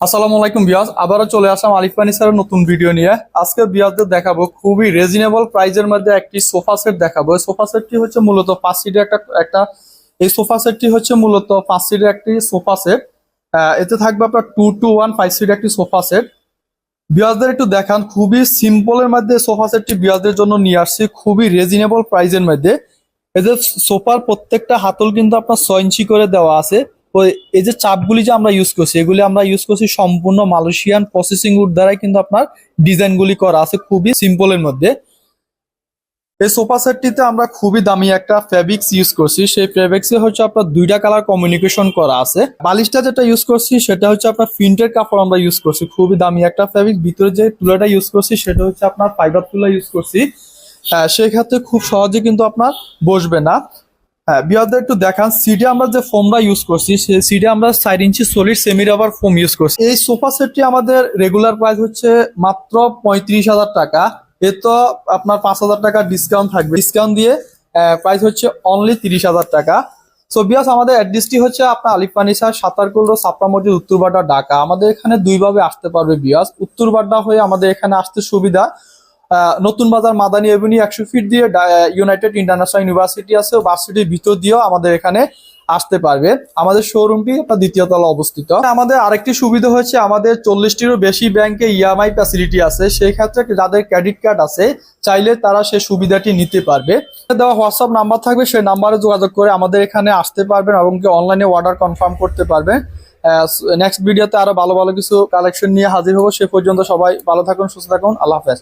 আসসালামু আলাইকুম বিয়াজ আবারও চলে আসলাম আলিফ ফার্নিচারের নতুন ভিডিও নিয়ে। আজকে বিয়াজদের দেখাবো খুবই রিজনেবল প্রাইজের মধ্যে একটি সোফা সেট দেখাবো। সোফা সেটটি হচ্ছে মূলত পাঁচ সিটের একটা একটা, এই সোফা সেটটি হচ্ছে মূলত পাঁচ সিটের একটি সোফা সেট। এতে থাকবে আপনার টু টু ওয়ান ফাইভ সিটের একটি সোফা সেট। বিয়াজদের একটু দেখান, খুবই সিম্পলের মধ্যে সোফা সেটটি বিয়াজদের জন্য নিয়ে আসছি, খুবই রিজনেবল প্রাইজের মধ্যে। এদের সোফার প্রত্যেকটা হাতল কিন্তু আপনার ছয় ইঞ্চি করে দেওয়া আছে। তো এই যে চাপগুলি যে আমরা ইউজ করছি, এগুলি আমরা ইউজ করছি সম্পূর্ণ মালয়েশিয়ান প্রসেসিং উড দ্বারাই কিন্তু আপনার ডিজাইনগুলি করা আছে খুবই সিম্পলের মধ্যে। এই সোফা সেটটিতে আমরা খুবই দামি একটা ফেব্রিক্স ইউজ করছি। সেই ফেব্রিক্সে হচ্ছে আপনার দুইটা কালার কমিউনিকেশন করা আছে। বালিশটা যেটা ইউজ করছি, সেটা হচ্ছে আপনার প্রিন্টের কাপড় আমরা ইউজ করছি। খুবই দামি একটা ফেব্রিক ভিতরে যে তুলাটা ইউজ করছি, সেটা হচ্ছে আপনার ফাইবার তুলা ইউজ করছি। হ্যাঁ সেই ক্ষেত্রে খুব সহজে কিন্তু আপনার বসবে না। হ্যাঁ বিয়ারদের একটু দেখান। সিডে আমরা যে ফোমটা ইউজ করছি, সেই সিডে আমরা side inch solid semi rubber foam use করছি। এই সোফা সেটটি আমাদের রেগুলার প্রাইস হচ্ছে মাত্র পঁয়ত্রিশ হাজার টাকা। এ তো আপনার পাঁচ হাজার টাকা ডিসকাউন্ট থাকবে। ডিসকাউন্ট দিয়ে প্রাইস হচ্ছে অনলি তিরিশ হাজার টাকা। সো বিয়াস, আমাদের অ্যাড্রেসটি হচ্ছে আপনার আলিফ ফার্নিচার সাতারকুল রোড সাপড়া মসজিদ, উত্তরবাড্ডা, ঢাকা। আমাদের এখানে দুইভাবে আসতে পারবে বিয়াস। উত্তরবাড্ডা হয়ে আমাদের এখানে আসতে সুবিধা। নতুন বাজার মাদানী এভিনিউ একশো ফিট দিয়ে ইউনাইটেড ইন্টারন্যাশনাল ইউনিভার্সিটি আছে ভার্সিটির ভিতর দিয়েও আমাদের এখানে আসতে পারবে। আমাদের শোরুমটি আপনার দ্বিতীয় তলা অবস্থিত। আমাদের আরেকটি সুবিধা হচ্ছে আমাদের চল্লিশটিরও বেশি ব্যাংকে ইএমআই ফ্যাসিলিটি আছে। সেই ক্ষেত্রে যাদের ক্রেডিট কার্ড আছে, চাইলে তারা সে সুবিধাটি নিতে পারবে। দেওয়া হোয়াটসঅ্যাপ নাম্বার থাকবে, সেই নাম্বারে যোগাযোগ করে আমাদের এখানে আসতে পারবেন এবং অনলাইনে অর্ডার কনফার্ম করতে পারবেন। নেক্সট ভিডিওতে আরও ভালো ভালো কিছু কালেকশন নিয়ে হাজির হব। সে পর্যন্ত সবাই ভালো থাকুন, সুস্থ থাকুন। আল্লাহ হাফেজ।